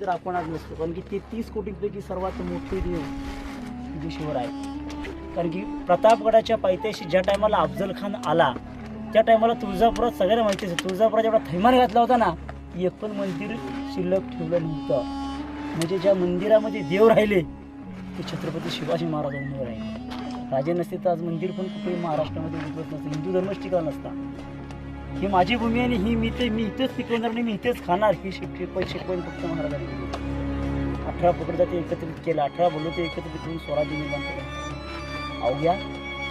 तर आपण आज नसतो. कारण की ते तीस कोटींपैकी सर्वात मोठी देव सिद्धेश्वर आहे. कारण की प्रतापगडाच्या पायथ्याशी ज्या टायमाला अफजल खान आला त्या टायमाला तुळजापुरात सगळ्यांना माहिती असेल. तुळजापुरात जेवढा थैमान घातला होता ना एक पण मंदिर शिल्लक ठेवलं नव्हतं. म्हणजे ज्या मंदिरामध्ये देव राहिले ते छत्रपती शिवाजी महाराजांमुळे राहिले. राजे नसते तर आज मंदिर पण कुठे महाराष्ट्रामध्ये उद्भवत नसतं. हिंदू धर्मच ठिकाण नसता. ही माझी भूमी आणि ही मी ते मी इथेच पिकवणार आणि मी इथेच खाणार. ही शिकवण शिकवण फक्त महाराजांनी अठरा पकडता ते एकत्रित केलं. अठरा बोललो ते एकत्रित करून स्वराज्य निर्माण केलं. अवघ्या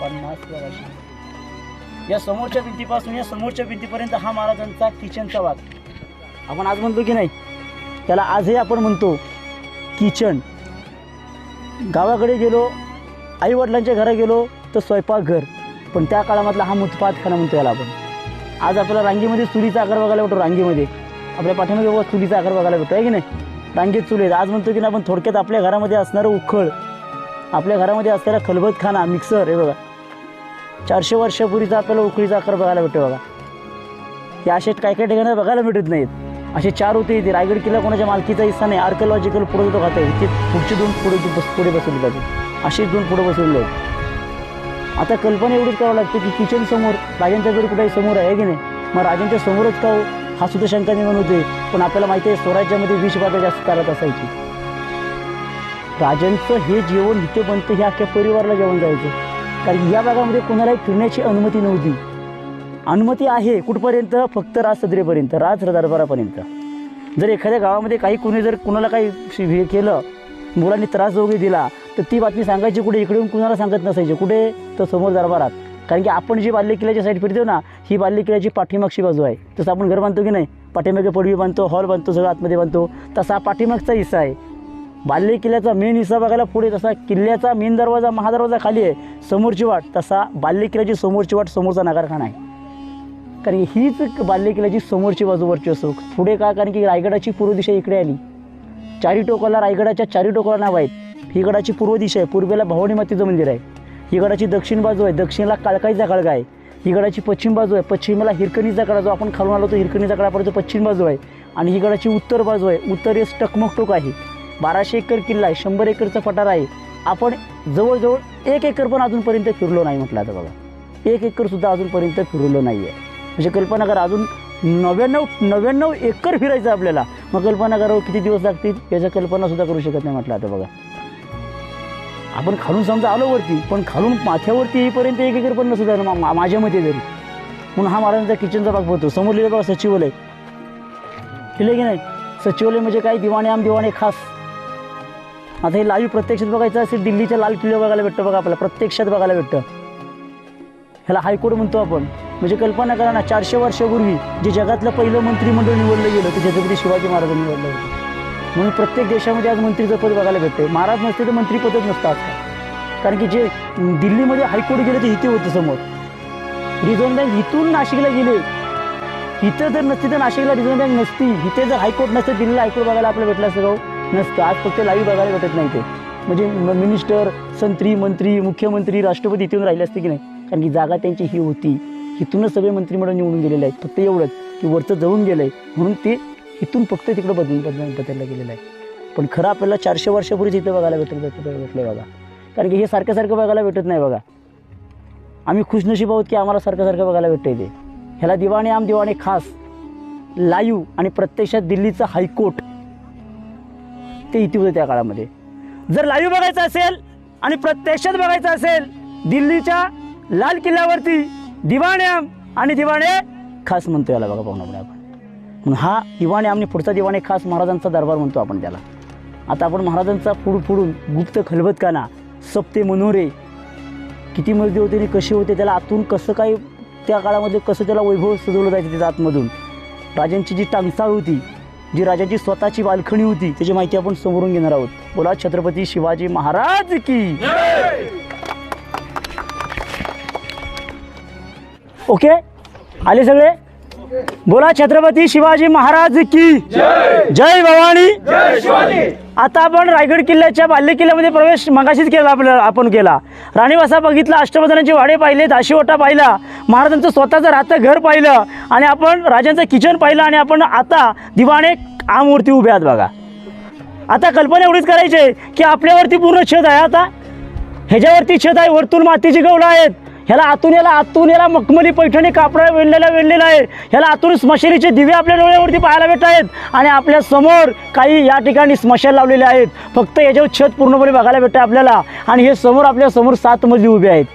पन्नास वर्षी या समोरच्या भिंतीपासून या समोरच्या भिंतीपर्यंत हा महाराजांचा किचनचा भाग आपण आज म्हणतो की नाही त्याला आजही आपण म्हणतो किचन. गावाकडे गेलो आई वडिलांच्या घरा गेलो तर स्वयंपाकघर. पण त्या काळामधला हा मुतपातखाना म्हणतो याला आपण. आज आपल्याला रांगेमध्ये चुलीचा आकार बघायला भेटतो रांगेमध्ये. आपल्या पाठीमध्ये बघा चुलीचा आकार बघायला भेटतो आहे की नाही? रांगेत चुली आहेत. आज म्हणतो की ना आपण थोडक्यात आपल्या घरामध्ये असणारं उखळ आपल्या घरामध्ये असलेला खलबतखाना मिक्सर हे बघा. चारशे वर्षापूर्वीचा आपल्याला उखळीचा आकार बघायला भेटतो बघा. हे असे काय काय ठिकाणी बघायला भेटत नाहीत. असे चार होते इथे. रायगड किल्ला कोणाच्या मालकीचा हिस्सा नाही. आर्किओलॉजिकल पुढे तो खाते इथे पुढचे दोन पुढे बस पुढे बसवले जाते असे दोन पुढे बसवले आहेत आता कल्पना एवढीच करावं लागते की किचन समोर राजांच्या घरी कुठेही समोर आहे की नाही? मग राजांच्या समोरच का हो? हा? सुद्धा शंका निर्माण होते. पण आपल्याला माहिती आहे स्वराज्यामध्ये विषबाधा जास्त चालत असायची. राजांचं हे जेवण इथे बनतं हे अख्ख्या परिवाराला जेवण जायचं. कारण या भागामध्ये कोणालाही फिरण्याची अनुमती नव्हती. अनुमती आहे कुठपर्यंत? फक्त राजसदरेपर्यंत राज दरबारापर्यंत जर एखाद्या गावामध्ये काही कुणी जर कुणाला काही हे केलं मुलांनी त्रास वगैरे दिला तर ती बातमी सांगायची कुठे? इकडून कुणाला सांगत नसायची? कुठे? तर समोर दरबारात. कारण की आपण जी बाल्य किल्ल्याची साईड फिरतो ना ही बाल्य किल्ल्याची पाठीमागची बाजू आहे. तसं आपण घर बांधतो की नाही? पाठीमागे पडवी बांधतो हॉल बांधतो सगळं आतमध्ये बांधतो. तसा हा पाठीमागचा हिस्सा आहे. बाल्य किल्ल्याचा मेन हिस्सा बघायला पुढे तसा किल्ल्याचा मेन दरवाजा महादरवाजा खाली आहे. समोरची वाट तसा बाल्य किल्ल्याची समोरची वाट समोरचा नगारखाना आहे. कारण की हीच बाल्य किल्ल्याची समोरची बाजू वरची असो. पुढे का? कारण की रायगडाची पूर्व दिशा इकडे आली. चारी टोकाला रायगडाच्या चारी टोकाला नाव आहेत. ही गडाची पूर्व दिशा आहे. पूर्वेला भवानी मातेचं मंदिर आहे. ही गडाची दक्षिण बाजू आहे. दक्षिणेला काळकाईचा खळगा आहे. ही गडाची पश्चिम बाजू आहे. पश्चिमेला हिरकणीचा कडा जो आपण खालून आलो तो हिरकणीचा कडापर्यंत पश्चिम बाजू आहे. आणि ही गडाची उत्तर बाजू आहे. उत्तरेस टकमक टोक आहे. बाराशे एकर किल्ला आहे. शंभर एकरचा पठार आहे. आपण जवळजवळ एक एकर पण अजूनपर्यंत फिरलो नाही म्हटलं आता बघा. एक एकरसुद्धा अजूनपर्यंत फिरलो नाही आहे म्हणजे कल्पना करा अजून नव्याण्णव नव्याण्णव एकर फिरायचं आपल्याला. मग कल्पना करावं किती दिवस लागतील याच्या कल्पनासुद्धा करू शकत नाही म्हटलं आता बघा. आपण खालून समजा आलो वरती पण खालून माथ्यावरती येईपर्यंत एक एकर पण नसू मा- माझ्या मते तरी. म्हणून हा महाराजांचा किचनचा भाग पडतो समोर लिहिलं बघा सचिवालय. लिहिलं की नाही? सचिवालय म्हणजे काय? दिवाणे आम दिवाणे खास. आता हे लाईव्ह प्रत्यक्षात बघायचं असेल दिल्लीच्या लाल किल्ल्यावर बघायला भेटतं बघा आपल्याला. प्रत्यक्षात बघायला भेटतं. ह्याला हायकोर्ट म्हणतो आपण. म्हणजे कल्पना करा ना चारशे वर्षापूर्वी जे जगातलं पहिलं मंत्रिमंडळ निवडलं गेलं ते छत्रपती शिवाजी महाराजांनी निवडलं होतं. म्हणून प्रत्येक देशामध्ये आज मंत्रीचं पद बघायला भेटते महाराज नसते तर मंत्रीपदच नसतं आजकाल. कारण की जे दिल्लीमध्ये हायकोर्ट गेले ते इथे होतं समोर. रिझर्व्ह बँक इथून नाशिकला गेले. इथं जर नसती तर नाशिकला रिझर्व्ह बँक नसती. इथे जर हायकोर्ट नसतं दिल्लीला हायकोर्ट बघायला आपल्याला भेटलं असतं का नसतं. आज फक्त लाईव्ह बघायला भेटत नाही ते. म्हणजे मिनिस्टर संत्री मंत्री मुख्यमंत्री राष्ट्रपती इथून राहिले असते की नाही? कारण की जागा त्यांची ही होती. इथूनच सगळे मंत्रिमंडळ निवडून गेलेले आहेत. फक्त एवढंच. की वरचं जळून गेलं आहे म्हणून ते इथून फक्त तिकडं बदल बदल बदललं गेलेलं आहे. पण खरं आपल्याला चारशे वर्षापूर्वीच इथं बघायला भेटलं भेटलं भेटलं बघा. कारण की हे सारखं सारखं बघायला भेटत नाही बघा. आम्ही खुशनशीब आहोत की आम्हाला सारखं सारखं बघायला भेटतं इथे ह्याला दिवाणी आम दिवाणे खास. लाईव्ह आणि प्रत्यक्षात दिल्लीचं हायकोर्ट. ते इथे होतं त्या काळामध्ये. जर लाईव्ह बघायचं असेल आणि प्रत्यक्षात बघायचं असेल दिल्लीच्या लाल किल्ल्यावरती दिवाण्याम आणि दिवाणे खास म्हणतो याला बघा पाहुणा आपण. हा दिवाणे आम्ही पुढचा दिवाणे खास महाराजांचा दरबार म्हणतो आपण त्याला. आता आपण महाराजांचा फुड फुडून गुप्त खलबतकाना सप्ते मनोरे किती मजली होते आणि कसे होते त्याला आतून कसं काय त्या काळामध्ये कसं त्याला वैभव सजवलं जायचं त्याच्या आतमधून. राजांची जी टांगसाळ होती जी राजाची स्वतःची बालखणी होती त्याची माहिती आपण समोरून घेणार आहोत. बोला छत्रपती शिवाजी महाराज की ओके? आले सगळे? बोला छत्रपती शिवाजी महाराज की जय. भवानी. आता आपण रायगड किल्ल्याच्या बाल्य किल्ल्यामध्ये प्रवेश मगाशीच केला आपल्याला आपण केला. राणीवासा बघितला अष्टबंधनाचे वाडे पाहिले दाशीवटा पाहिला महाराजांचं स्वतःचं राहतं घर पाहिलं आणि आपण राजांचं किचन पाहिलं आणि आपण आता दिवाणे आमवरती उभे आहात बघा. आता कल्पना एवढीच करायची आहे की आपल्यावरती पूर्ण छत आहे आता. ह्याच्यावरती छत आहे वरतून मातीची गवलं आहेत. ह्याला आतून याला आतून याला मखमली पैठणी कापडा वेढलेला वेढलेला आहे ह्याला आतून स्मशानीचे दिवे आपल्या डोळ्यावरती पाहायला भेटत आहेत आणि आपल्यासमोर काही या ठिकाणी स्मशान लावलेले आहेत. फक्त याच्यावर छत पूर्णपणे बघायला भेटतं आपल्याला. आणि हे समोर आपल्यासमोर सात मजली उभे आहेत.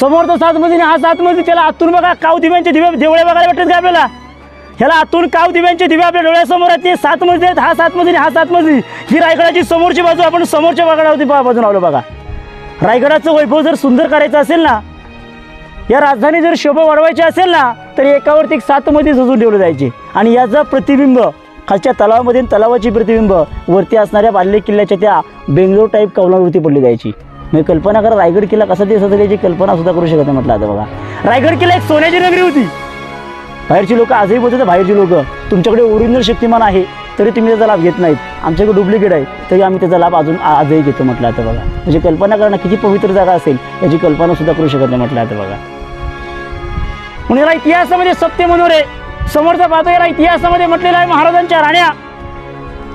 समोर तर सात मजली हा सात मजली त्याला आतून बघा काव दिव्यांचे दिवे देवळे बघायला भेटतात का आपल्याला? ह्याला आतून काव दिव्यांचे दिवे आपल्या डोळ्यासमोर आहेत. ते सात मजली आहेत. हा सात मजली हा सात मजली. ही रायगडाची समोरची बाजू आपण समोरच्या बागडावरती बा- बाजून आलो बघा. रायगडाचं वैभव जर सुंदर करायचं असेल ना या राजधानी जर शोभा वाढवायची असेल ना तर एकावरती एक सात मध्ये सजून ठेवलं जायचे. आणि याचं प्रतिबिंब खालच्या तलावामध्ये तलावाचे तलावाची प्रतिबिंब वरती असणाऱ्या बाल्य किल्ल्याच्या त्या बेंगलोर टाईप कौलांवरती पडली जायची. मी कल्पना करा रायगड किल्ला कसा दिसत याची कल्पना सुद्धा करू शकत नाही म्हटलं आता बघा. रायगड किल्ला एक सोन्याची नगरी होती. बाहेरची लोक आजही बोलतात बाहेरची लोक तुमच्याकडे ओरिजिनल शक्तिमान आहे तरी तुम्ही त्याचा लाभ घेत नाहीत. आमच्याकडे डुप्लिकेट आहे तरी आम्ही त्याचा लाभ अजून आजही घेतो म्हटलं आता बघा. म्हणजे कल्पना करणं किती पवित्र जागा असेल याची कल्पना सुद्धा करू शकत नाही म्हटलं आता बघा. म्हणून याला इतिहासामध्ये सत्य मनोरे समोरचा पाहतो याला इतिहासामध्ये म्हटलेलं आहे महाराजांच्या राण्या.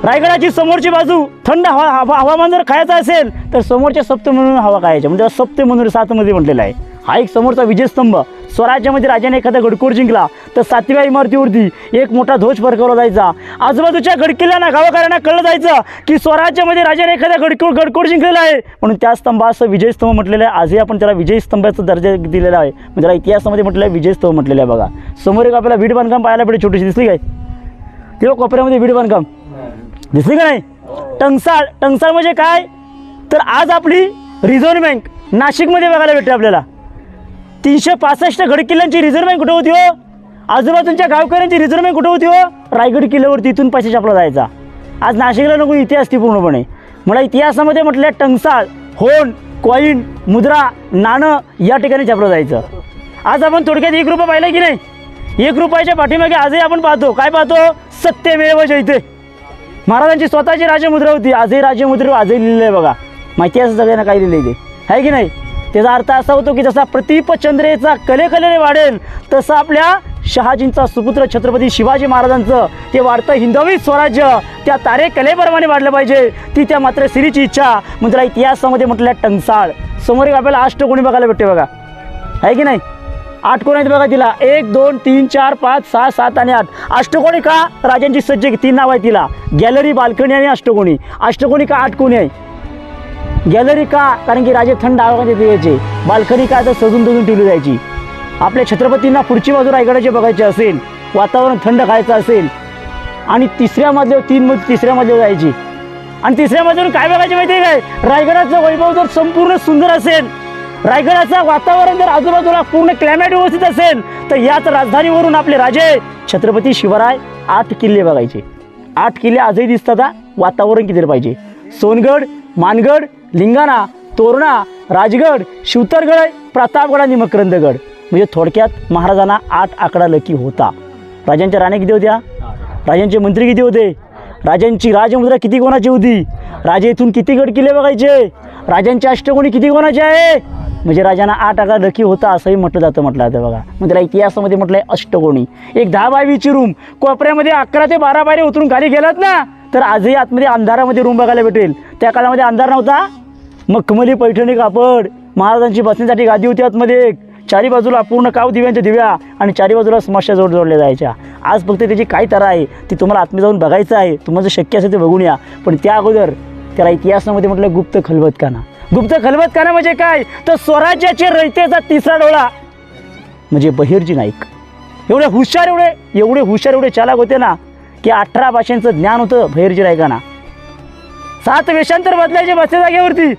रायगडाची समोरची बाजू थंड हवा हवा हवामान जर खायचं असेल तर समोरच्या सप्त म्हणून हवा खायच्या म्हणजे सप्त मनोरे सातमध्ये म्हटलेला आहे. हा एक समोरचा विजयस्तंभ. स्वराज्यामध्ये राजाने एखादा गडकोर जिंकला तर सातव्या इमारतीवरती एक मोठा ध्वज फरकवला जायचा. आजूबाजूच्या गडकिल्ल्यांना गावकऱ्यांना कळलं जायचं की स्वराज्यामध्ये राजाने एखादा गडकोर गडकोर जिंकलेला आहे. म्हणून त्या स्तंभाचं विजयस्तंभ म्हटलेलं आहे. आजही आपण त्याला विजयस्तंभाचा दर्जा दिलेला आहे. म्हणजे त्याला इतिहासामध्ये म्हटलं आहे विजयस्तंभ म्हटलेलं आहे बघा. समोर एक आपल्याला वीड बांधकाम पाहायला भेटेल छोटीशी. दिसली काय? तेव्हा कोपऱ्यामध्ये वीड बांधकाम. दिसली का नाही? टंगसाळ टंगसाळ म्हणजे काय? तर आज आपली रिझर्व्ह बँक नाशिकमध्ये बघायला भेटते आपल्याला. तीनशे पासष्ट गडकिल्ल्यांची रिझर्व्ह बँक कुठं होती हो? आजूबाजूंच्या गावकऱ्यांची रिझर्व्ह बँक कुठं होती हो? रायगड किल्ल्यावरती इथून पैसे छापला जायचा. आज नाशिकला नको इतिहास ती पूर्णपणे. मला इतिहासामध्ये म्हटलं टंगसाळ होण कॉईन मुद्रा नाणं या ठिकाणी छापलं जायचं. आज आपण थोडक्यात एक रुपया पाहिलं की नाही? एक रुपयाच्या पाठीमागे आजही आपण पाहतो. काय पाहतो? सत्यमेव जयते. महाराजांची स्वतःची राजमुद्रा होती. आजही राजमुद्रेवर आजही लिहिलं आहे बघा. माहिती असं सगळ्यांना काय लिहिलं ते. आहे की नाही? त्याचा अर्थ असा होतो की जसा प्रतीप कलेकलेने वाढेल तसं आपल्या शहाजींचा सुपुत्र छत्रपती शिवाजी महाराजांचं ते वाढतं हिंदवी स्वराज्य त्या तारे कलेप्रमाणे वाढलं पाहिजे. ती त्या मात्र श्रीची इच्छा. म्हणजे इतिहासामध्ये म्हटल्या टंगसाळ समोर एक आपल्याला अष्टकोणी बघायला भेटते बघा. आहे की नाही? आठ कोण आहेत बघा तिला. एक दोन तीन चार पाच सहा सात आणि आठ. अष्टकोणी का? राजांची सज्ज तीन नाव आहे तिला. गॅलरी बाल्कनी आणि अष्टकोणी अष्टकोणी का? आठ कोणी आहे? गॅलरी का? कारण की राजे थंड हवामध्ये यायचे. बाल्कनी का? तर सजून दजून ठेवली जायची. आपल्या छत्रपतींना पुढची बाजू रायगडाची बघायची असेल वातावरण थंड खायचं असेल आणि तिसऱ्या मजल्यावर तीन मज तिसऱ्या मजल्यावर जायची. आणि तिसऱ्या मजल्यावर काय बघायचे माहिती आहे काय? रायगडाचं वैभव जर संपूर्ण सुंदर असेल रायगडाचं वातावरण जर आजूबाजूला पूर्ण क्लायमेट व्यवस्थित असेल तर याच राजधानीवरून आपले राजे छत्रपती शिवराय आठ किल्ले बघायचे. आठ किल्ले आजही दिसतात वातावरण किती पाहिजे. सोनगड मानगड लिंगाणा तोरणा राजगड शिवतरगड प्रतापगड आणि मकरंदगड. म्हणजे थोडक्यात महाराजांना आठ आकडा लकी होता. राजांच्या राण्या किती होत्या? राजांचे मंत्री किती होते? राजांची राजमुद्रा किती कोणाची होती? राजे इथून किती गड किल्ले बघायचे? राजांचे अष्टकोणी किती कोणाचे आहे? म्हणजे राजांना आठ आकडा लकी होता असंही म्हटलं जातं म्हटलं जातं बघा. मग त्याला इतिहासामध्ये म्हटलं आहे अष्टकोणी. एक दहा बाय रूम कोपऱ्यामध्ये अकरा ते बारा बारे उतरून खाली गेलात ना? तर आजही आतमध्ये अंधारामध्ये रूम बघायला भेटेल. त्या काळामध्ये अंधार नव्हता. मखमली पैठणी कापड महाराजांची बसण्यासाठी गादी होती आतमध्ये एक. चारी बाजूला पूर्ण काव दिव्यांच्या दिव्या आणि चारी बाजूला स्मशा जोड जोडल्या जायच्या. आज फक्त त्याची काय तरा आहे ती तुम्हाला आतमध्ये जाऊन बघायचं आहे. तुम्हाला जर शक्य असेल ते बघून या. पण त्या अगोदर त्याला इतिहासामध्ये म्हटलं गुप्त खलबतखाना. गुप्त खलबतखाना म्हणजे काय? तर स्वराज्याचे रयतेचा तिसरा डोळा. म्हणजे बहिर्जी नाईक. एवढे हुशार एवढे एवढे हुशार एवढे चालाक होते ना की अठरा भाषांचं ज्ञान होतं भैरजी नाईकांना सात वेषांतर बदलायचे बसल्या जागेवरती.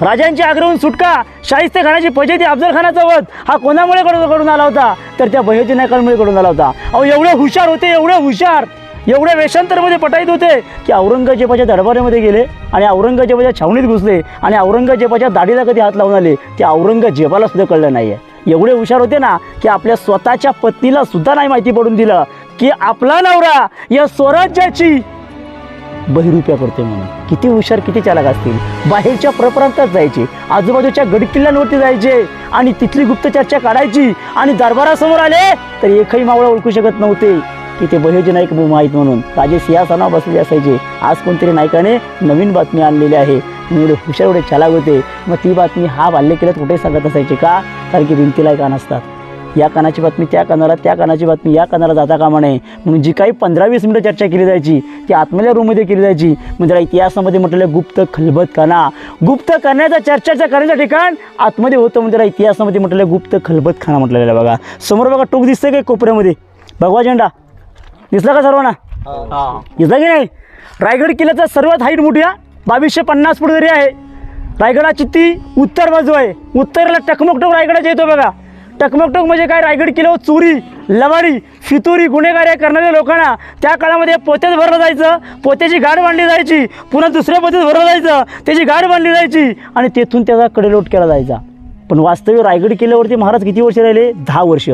राजांची आग्रहून सुटका शाहिस्ते खानाची फजेती अफजल खानाचा वध हा कोणामुळे कडून कडून आला होता? तर त्या बहिर्जी नायकांमुळे कडून आला होता. अहो एवढे हुशार होते एवढे हुशार. एवढ्या वेशांतरमध्ये पटाईत होते की औरंगजेबाच्या दरबारामध्ये गेले आणि औरंगजेबाच्या छावणीत घुसले आणि औरंगजेबाच्या दाढीला कधी हात लावून आले ते औरंगजेबाला सुद्धा कळलं नाही आहे एवढे हुशार होते ना की आपल्या स्वतःच्या पत्नीला सुद्धा नाही माहिती पडून दिलं. की आपला नवरा या स्वराज्याची बहिरुप्या करते म्हणून. किती हुशार किती चालक असतील. बाहेरच्या प्रप्रांतात जायचे आजूबाजूच्या गडकिल्ल्यांवरती जायचे आणि तिथली गुप्त चर्चा काढायची आणि दरबारासमोर आले तर एकही मावळा ओळखू शकत नव्हते. की ते बहियोजी नाईक माहीत म्हणून. राजे सिंहासनावर बसलेले असायचे. आज कोणतरी नायकाने नवीन बातमी आणलेली आहे. एवढे हुशार एवढे चालाक होते. मग ती बातमी हा बाल्य केल्यात कुठे सांगत असायचे का? कारण की भिंतीला का नसतात या कानाची बातमी त्या कानाला त्या कानाची बातमी या कानाला जाता कामा नये म्हणून जी काही पंधरा वीस मिनटं चर्चा केली जायची ती आतमधल्या रूममध्ये केली जायची. म्हणजे त्याला इतिहासामध्ये म्हटलेलं गुप्त खलबत खाना गुप्त करण्याचा चर्चाचं करण्याचं ठिकाण आतमध्ये होतं. म्हणजे त्याला इतिहासामध्ये म्हटलेलं गुप्त खलबत खाना म्हटलेलं आहे बघा. समोर बघा टोक दिसतंय काय कोपऱ्यामध्ये? भगवा झेंडा. दिसला का सर्वांना? दिसला की नाही? रायगड किल्ल्याचा सर्वात हाईट मोठी बावीसशे पन्नास फूट जरी आहे रायगडाची ती उत्तर बाजू आहे. उत्तरेला टकमकटोक रायगडाच्या येतो बघा. टकमकटोक म्हणजे काय? रायगड किल्ल्यावर चोरी लवाडी फितुरी गुन्हेगारी करणाऱ्या लोकांना त्या काळामध्ये पोत्यात भरलं जायचं पोत्याची गाठ बांधली जायची पुन्हा दुसऱ्या पोत्यात भरलं जायचं त्याची गाठ बांधली जायची आणि तेथून त्याचा कडेलोट केला जायचा. पण वास्तविक रायगड किल्ल्यावरती महाराज किती वर्ष राहिले? दहा वर्ष.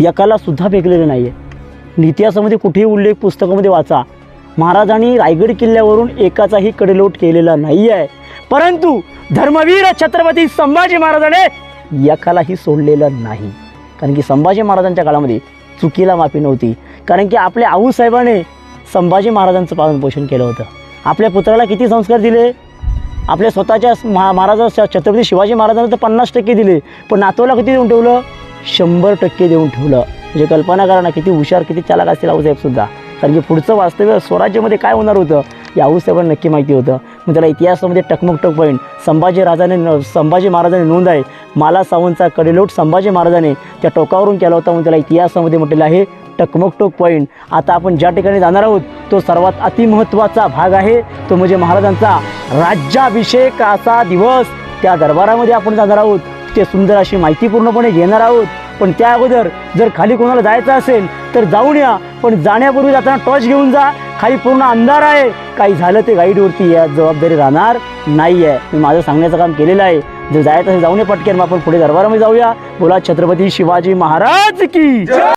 एकाला सुद्धा फेकलेले नाही आहे इतिहासामध्ये कुठेही उल्लेख पुस्तकामध्ये वाचा. महाराजांनी रायगड किल्ल्यावरून एकाचाही कडेलोट केलेला नाही आहे परंतु धर्मवीर छत्रपती संभाजी महाराजाने एकालाही सोडलेलं नाही. कारण की संभाजी महाराजांच्या काळामध्ये चुकीला माफी नव्हती. कारण की आपल्या आऊसाहेबाने संभाजी महाराजांचं पालनपोषण केलं होतं. आपल्या पुत्राला किती संस्कार दिले? आपल्या स्वतःच्या महा महाराजा छत्रपती शिवाजी महाराजांना तर पन्नास टक्के दिले. पण नातवाला किती देऊन ठेवलं? शंभर टक्के देऊन ठेवलं. म्हणजे कल्पना करा ना किती हुशार किती चालक असतील आऊसाहेबसुद्धा कारण की पुढचं वास्तव्य स्वराज्यामध्ये काय होणार होतं? या आऊसाहेबांना नक्की माहिती होतं. मग त्याला इतिहासामध्ये टकमकटक पॉईंट संभाजी राजाने न- संभाजी महाराजांनी नोंद आहे माला सावंतचा कडेलोट संभाजी महाराजाने त्या टोकावरून केला होता म्हणून त्याला इतिहासामध्ये म्हटलेलं आहे टकमकटोक पॉईंट आता आपण ज्या ठिकाणी जाणार आहोत तो सर्वात अतिमहत्त्वाचा भाग आहे तो म्हणजे महाराजांचा राज्याभिषेकाचा दिवस. त्या दरबारामध्ये आपण जाणार आहोत ते सुंदर अशी माहिती पूर्णपणे घेणार आहोत. पण त्या अगोदर जर खाली कोणाला जायचं असेल तर जाऊन या पण जाण्यापूर्वी जाताना टॉर्च घेऊन जा खाली पूर्ण अंधार आहे. काही झालं ते गाईडवरती या जबाबदारी राहणार नाही आहे मी माझं सांगण्याचं काम केलेलं आहे. जर जायचं असेल जाऊन पटकेन पटकन. मग आपण पुढे दरबारामध्ये जाऊया. बोला छत्रपती शिवाजी महाराज की